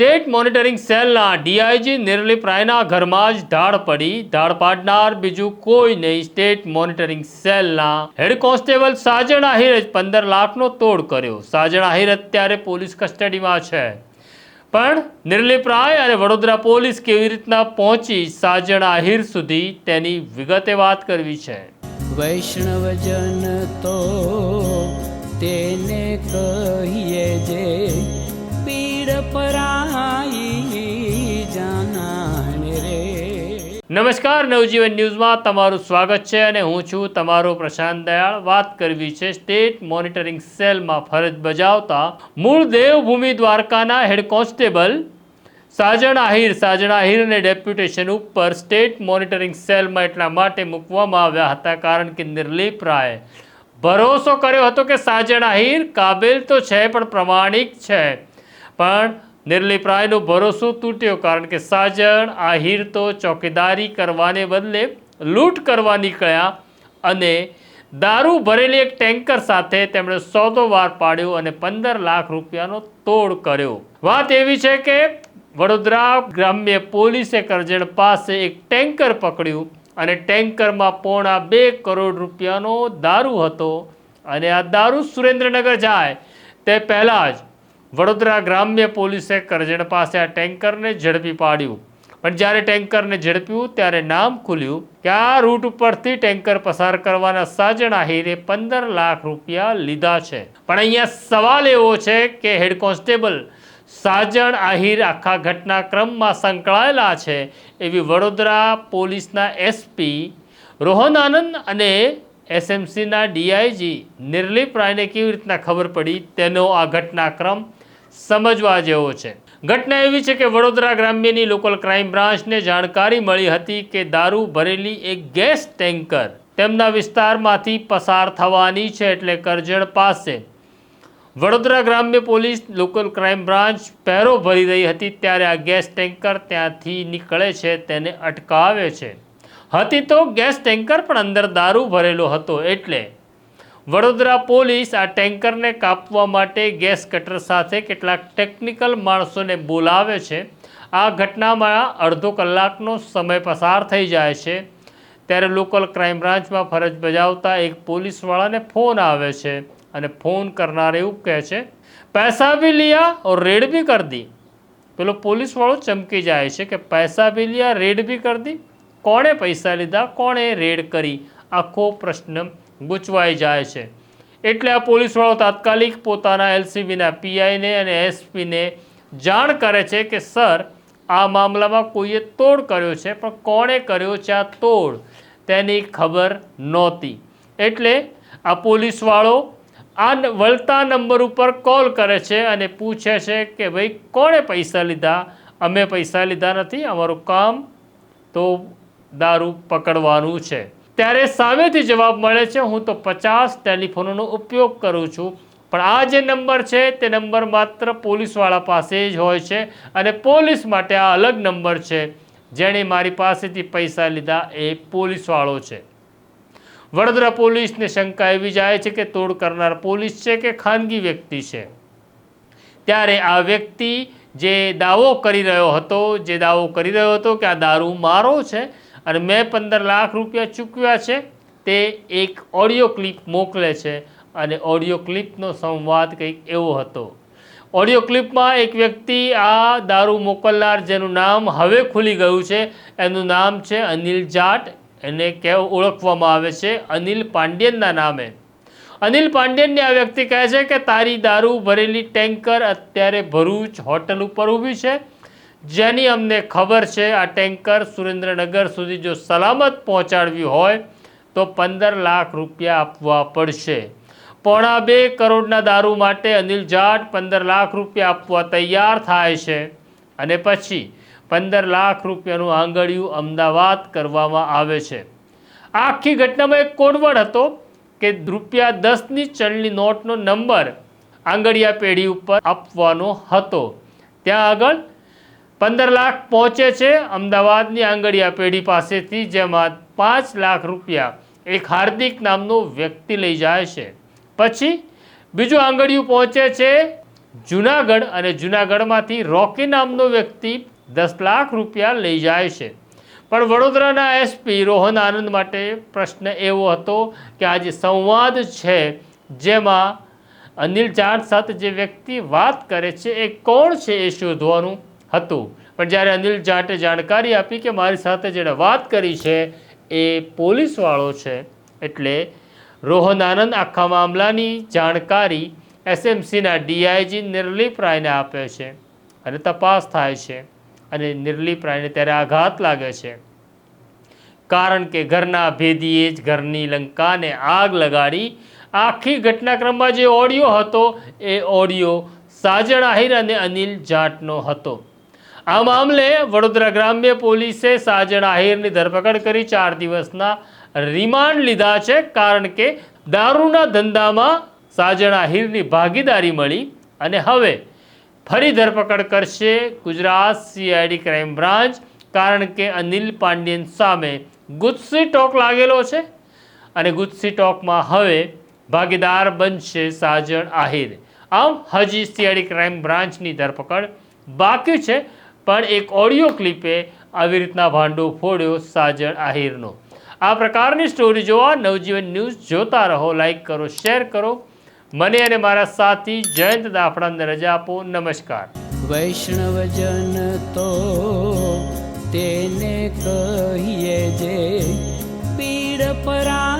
State monitoring સેલના DIG Nirlipt રાયના ઘરમાં જ ધાડ પડી. ધાડ પાડનાર બીજું કોઈ નહીં. સ્ટેટ મોનિટરિંગ સેલના હેડ કોન્સ્ટેબલ સાજણ આહિરે જ પંદર લાખનો તોડ કર્યો. સાજણ આહિર અત્યારે પોલીસ કસ્ટડીમાં છે. પણ નિર્લિપ રાય અને વડોદરા પોલીસ કેવી રીતના પહોંચી સાજણ આહિર સુધી તેની વિગતે વાત કરવી છે. વૈષ્ણવજન તો તેને કહીએ નમસ્કાર, નવજીવન ન્યૂઝમાં તમારું સ્વાગત છે અને હું છું તમારો પ્રશાંત દયાળ. વાત કરવી છે સ્ટેટ મોનિટરિંગ સેલમાં ફરજ બજાવતા મૂળ દેવભૂમિ દ્વારકાના હેડ કોન્સ્ટેબલ સાજણ આહિર. સાજણ આહિરને ડેપ્યુટેશન ઉપર સ્ટેટ મોનિટરિંગ સેલમાં એટલા માટે મૂકવામાં આવ્યા હતા કારણ કે નિર્લીપ રાય ભરોસો કર્યો હતો કે સાજણ આહિર કાબિલ તો છે, પણ પ્રમાણિક છે. પણ નિર્લિપ રાયનો ભરોસો તૂટ્યો કારણ કે સાજણ, આહિર તો ચોકીદારી કરવાને બદલે લૂંટ કરવા નીકળ્યા અને દારૂ ભરેલી એક ટેન્કર સાથે તેમણે સોદો વાર પાડ્યો અને પંદર લાખ રૂપિયાનો તોડ કર્યો. વાત એવી છે કે વડોદરા ગ્રામ્ય પોલીસે કરજણ પાસે એક ટેન્કર પકડ્યું અને ટેન્કરમાં પોણા બે કરોડ રૂપિયાનો દારૂ હતો અને આ દારૂ સુરેન્દ્રનગર જાય તે પહેલાં જ વડોદરા ગ્રામ્ય પોલીસે કરજણ પાસે આ ટેન્કરને ઝડપી પાડ્યું. પણ જ્યારે ટેન્કરને ઝડપ્યું, ત્યારે નામ ખુલ્યું કે આ રૂટ ઉપરથી ટેન્કર પસાર કરવાના સાજણ આહિરે પંદર લાખ રૂપિયા લીધા છે. પણ અહીંયા સવાલ એવો છે કે હેડ કોન્સ્ટેબલ, સાજણ આહિર આખા ઘટનાક્રમમાં સંકળાયેલા છે એવી વડોદરા પોલીસના એસપી રોહન આનંદ અને એસએમસીના ડીઆઈજી નિર્લિપ રાયને કેવી રીતના ખબર પડી? તેનો આ ઘટનાક્રમ સમજવા જેવો છે. ઘટના એવી છે કે વડોદરા ગ્રામ્યની લોકલ ક્રાઇમ બ્રાન્ચને જાણકારી મળી હતી કે દારૂ ભરેલી એક ગેસ ટેન્કર તેમના વિસ્તારમાંથી પસાર થવાની છે એટલે કરજણ પાસે. વડોદરા ગ્રામ્ય પોલીસ લોકલ ક્રાઇમ બ્રાન્ચ પહેરો ભરી રહી હતી ત્યારે આ ગેસ ટેન્કર ત્યાંથી નીકળે છે, તેને અટકાવે છે. હતી તો ગેસ ટેન્કર પણ અંદર દારૂ ભરેલો હતો એટલે વડોદરા પોલીસ આ ટેન્કરને કાપવા માટે ગેસ કટર સાથે કેટલાક ટેકનિકલ માણસોને બોલાવે છે. આ ઘટનામાં અડધો કલાકનો સમય પસાર થઈ જાય છે. ત્યારે લોકલ ક્રાઇમ બ્રાન્ચમાં ફરજ બજાવતા એક પોલીસવાળાને ફોન આવે છે અને ફોન કરનાર એવું કહે છે, પૈસા ભી લિયા ઓર રેડ ભી કર દી. પેલો પોલીસવાળો ચમકી જાય છે કે, પૈસા ભી લિયા, રેડ ભી કર દી. કોણે પૈસા લીધા? કોણે રેડ કરી? આખો પ્રશ્ન ગૂંચવાઈ જાય છે. એટલે આ પોલીસવાળો તાત્કાલિક પોતાના એલસીબીના પીઆઈને અને એસપીને જાણ કરે છે કે, સર, આ મામલામાં કોઈએ તોડ કર્યો છે, પણ કોણે કર્યો છે આ તોડ? તેની ખબર નહોતી. એટલે આ પોલીસવાળો આ વળતા નંબર ઉપર કોલ કરે છે અને પૂછે છે કે, ભાઈ, કોણે પૈસા લીધા? અમે પૈસા લીધા નથી, અમારું કામ તો દારૂ પકડવાનું છે. ત્યારે સામેથી જવાબ મળે છે, હું તો પચાસ ટેલિફોનનો ઉપયોગ કરું છું. પણ આ જે નંબર છે, તે નંબર માત્ર પોલીસવાળા પાસે જ હોય છે અને પોલીસ માટે આ અલગ નંબર છે. જેણે મારી પાસેથી પૈસા લીધા એ પોલીસવાળો છે. વડોદરા પોલીસને શંકા એવી જાય છે કે તોડ કરનાર પોલીસ છે કે ખાનગી વ્યક્તિ છે? ત્યારે આ વ્યક્તિ જે દાવો કરી રહ્યો હતો, જે દાવો કરી રહ્યો હતો કે આ દારૂ મારો છે અને મેં પંદર લાખ રૂપિયા ચૂકવ્યા છે, તે એક ઓડિયો ક્લિપ મોકલે છે અને ઓડિયો ક્લિપનો સંવાદ કંઈક એવો હતો. ઓડિયો ક્લિપમાં એક વ્યક્તિ આ દારૂ મોકલનાર જેનું નામ હવે ખુલી ગયું છે, એનું નામ છે અનિલ જાટ, એને કેવ ઓળખવામાં આવે છે અનિલ પાંડ્યનના નામે. અનિલ પાંડ્યનને આ વ્યક્તિ કહે છે કે તારી દારૂ ભરેલી ટેન્કર અત્યારે ભરૂચ હોટલ ઉપર ઊભી છે જેની અમને ખબર છે, આ ટેન્કર સુરેન્દ્રનગર સુધી જો સલામત પહોંચાડવી હોય, તો પંદર લાખ રૂપિયા આપવા પડશે. પોણા બે કરોડના દારૂ માટે અનિલ જાટ પંદર લાખ રૂપિયા આપવા તૈયાર થાય છે. અને પછી પંદર લાખ રૂપિયાનું આંગળિયું અમદાવાદ કરવામાં આવે છે. આખી ઘટનામાં એક કોડવડ હતો કે રૂપિયા દસની ચલણી નોટનો નંબર આંગળિયા પેઢી ઉપર આપવાનો હતો. ત્યાં આગળ પંદર લાખ પહોંચે છે. અમદાવાદની આંગળીયા પેઢી પાસેથી જેમાં પાંચ લાખ રૂપિયા એક હાર્દિક નામનો વ્યક્તિ લઈ જાય છે. પછી બીજું આંગળિયું પહોંચે છે જુનાગઢ અને જુનાગઢમાંથી રોકી નામનો વ્યક્તિ દસ લાખ રૂપિયા લઈ જાય છે. પણ વડોદરાના એસપી રોહન આનંદ માટે પ્રશ્ન એવો હતો કે આ જે સંવાદ છે જેમાં અનિલ જાટ સાથે જે વ્યક્તિ વાત કરે છે એ કોણ છે એ શોધવાનું? હતું. પણ જ્યારે અનિલ જાટે જાણકારી આપી કે મારી સાથે જેણે વાત કરી છે, એ પોલીસવાળો છે. એટલે રોહન આનંદ આખા મામલાની જાણકારી એસએમસીના ડીઆઈજી નિર્લીપ રાયને આપે છે અને તપાસ થાય છે અને નિર્લીપ રાયને ત્યારે આઘાત લાગે છે. કારણ કે ઘરના ભેદીએ જ ઘરની લંકાને આગ લગાડી આખી ઘટનાક્રમમાં જે ઓડિયો હતો, એ ઓડિયો સાજણ આહિર અને અનિલ જાટનો હતો. આ મામલે વડોદરા ગ્રામ્ય પોલીસે સાજણ આહિરની ધરપકડ કરી ચાર દિવસના રિમાન્ડ લીધા છે, કારણ કે દારૂના ધંધામાં સાજણ આહિરની ભાગીદારી મળી અને હવે ફરી ધરપકડ કરશે ગુજરાત સીઆઈડી ક્રાઇમ બ્રાન્ચ, કારણ કે અનિલ પાંડ્યન સામે ગુસ્સી ટોક લાગેલો છે અને ગુસ્સી ટોકમાં હવે ભાગીદાર બનશે સાજણ આહિર. આમ, હજી સીઆઈડી ક્રાઇમ બ્રાન્ચની ધરપકડ બાકી છે. પણ એક ઓડિયો ક્લિપે આવી રીતના ભાંડો ફોડ્યો સાજણ આહિરનો. આ પ્રકારની સ્ટોરી જોવા નવજીવન ન્યૂઝ જોતા રહો લાઇક કરો, શેર કરો. મને અને મારા સાથી જયંત દાફડાને રજા આપો. નમસ્કાર. વૈષ્ણવજન તો તેને કહીએ જે પીડ પરા